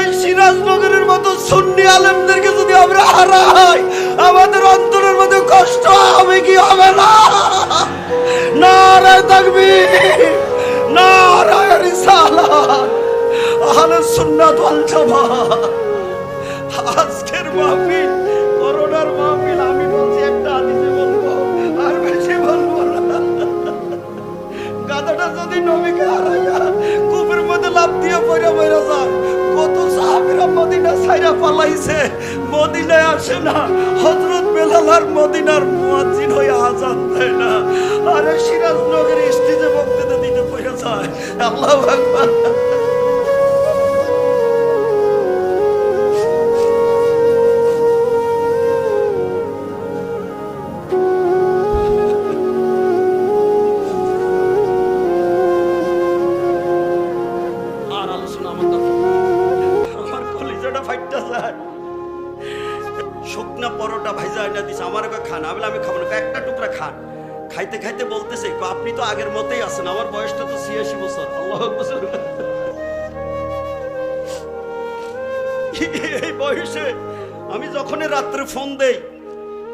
এই সিরাজনগরের মতো সুন্নি আলেমদেরকে যদি আমরা হারাই, আমাদের অন্তরের মধ্যে কষ্ট হবে কি হবে না? নারায় থাকবি নারায় রিসালাত, আহলে সুন্নাত ওয়াল জামাত। আজকের মাহফিল, করোনার মাহফিল, আমি বলছি একটা হাদিসে বলব, আর বেশি বলব না। গাধাটা যদি নবীকে হারাইয়া কূপের মধ্যে লাভ দিয়ে পড়ে মরে যায় ছাইরা পালাইছে মদিনায় আসে না। হজরত বেলাল আর মদিনার মুয়াজ্জিন হয়ে আজান দেয় না। আরে সিরাজনগরের স্টেজে বক্তৃতা দিতে পড়ে যায়। আল্লাহ শুকনা পরোটা ভাইজা এটা দিছে আমার কয় খান, আমি আমি খাব না। একটা টুকরা খান। খাইতে খাইতে বলতেছে আপনি তো আগের মতেই আছেন, আমার বয়সটা তো ছিয়াশি বছর। আল্লাহ এই বয়সে আমি যখনই রাত্রে ফোন দেই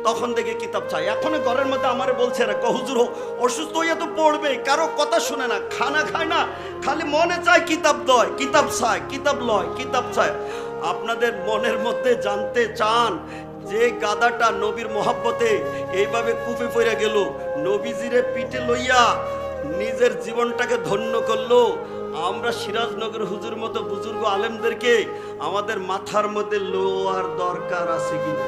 তখন দেখে কিতাব চাই। এখন ঘরের মধ্যে আমারে বলছে না হুজুর অসুস্থ হইয়া তো পড়বে, কারও কথা শুনে না, খানা খায় না, খালি মনে চায় কিতাব দয়, কিতাব চায়, কিতাব লয়, কিতাব চায়। আপনাদের মনের মধ্যে জানতে চান যে গাদাটা নবীর মহাব্বতে এইভাবে কুপে পড়ে গেল, নবীজিরে পিঠে লইয়া নিজের জীবনটাকে ধন্য করল। আমরা সিরাজনগর হুজুর মতো বুজুর্গ আলেমদেরকে আমাদের মাথার মধ্যে লোয়ার দরকার আছে কিনা?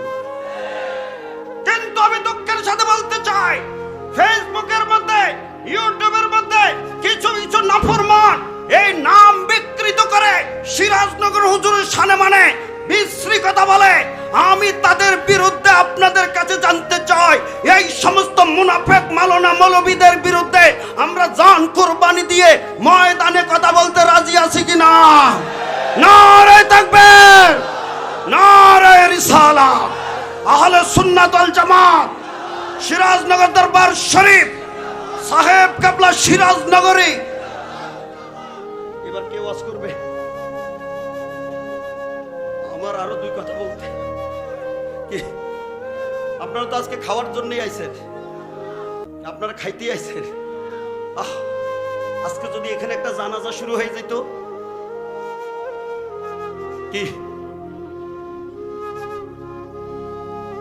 সাথে বলতে চাই ফেসবুকের মধ্যে ইউটিউবের মধ্যে কিছু কিছু নাফরমান এই নাম বিকৃত করে সিরাজনগর হুজুরের সানে মানে বিশ্রী কথা বলে। আমি তাদের বিরুদ্ধে আপনাদের কাছে জানতে চাই, এই সমস্ত মুনাফেক মালনা মৌলবীদের বিরুদ্ধে আমরা জান কোরবানি দিয়ে ময়দানে কথা বলতে রাজি আছি কিনা? নারায় থাকবেন! নারায় রিসালা আহলে সুন্নাত ওয়াল জামাত সিরাজনগর দরবার শরীফ। সাহেব কাবলা সিরাজনগরে। এবার কে ওয়াজ করবে? আমার আরও দুই কথা বলতে। কি? আপনারা তো আজকে খাওয়ার জন্যই আইছেন। আপনারা খাইতে আইছেন। আহ, আজকে যদি এখানে একটা জানাজা শুরু হয়ে যেত। কি?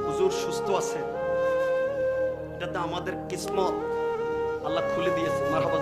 হুজুর সুস্থ আছে এটাতে আমাদের কিসমত আল্লাহ খুলে দিয়েছে মারহাবা।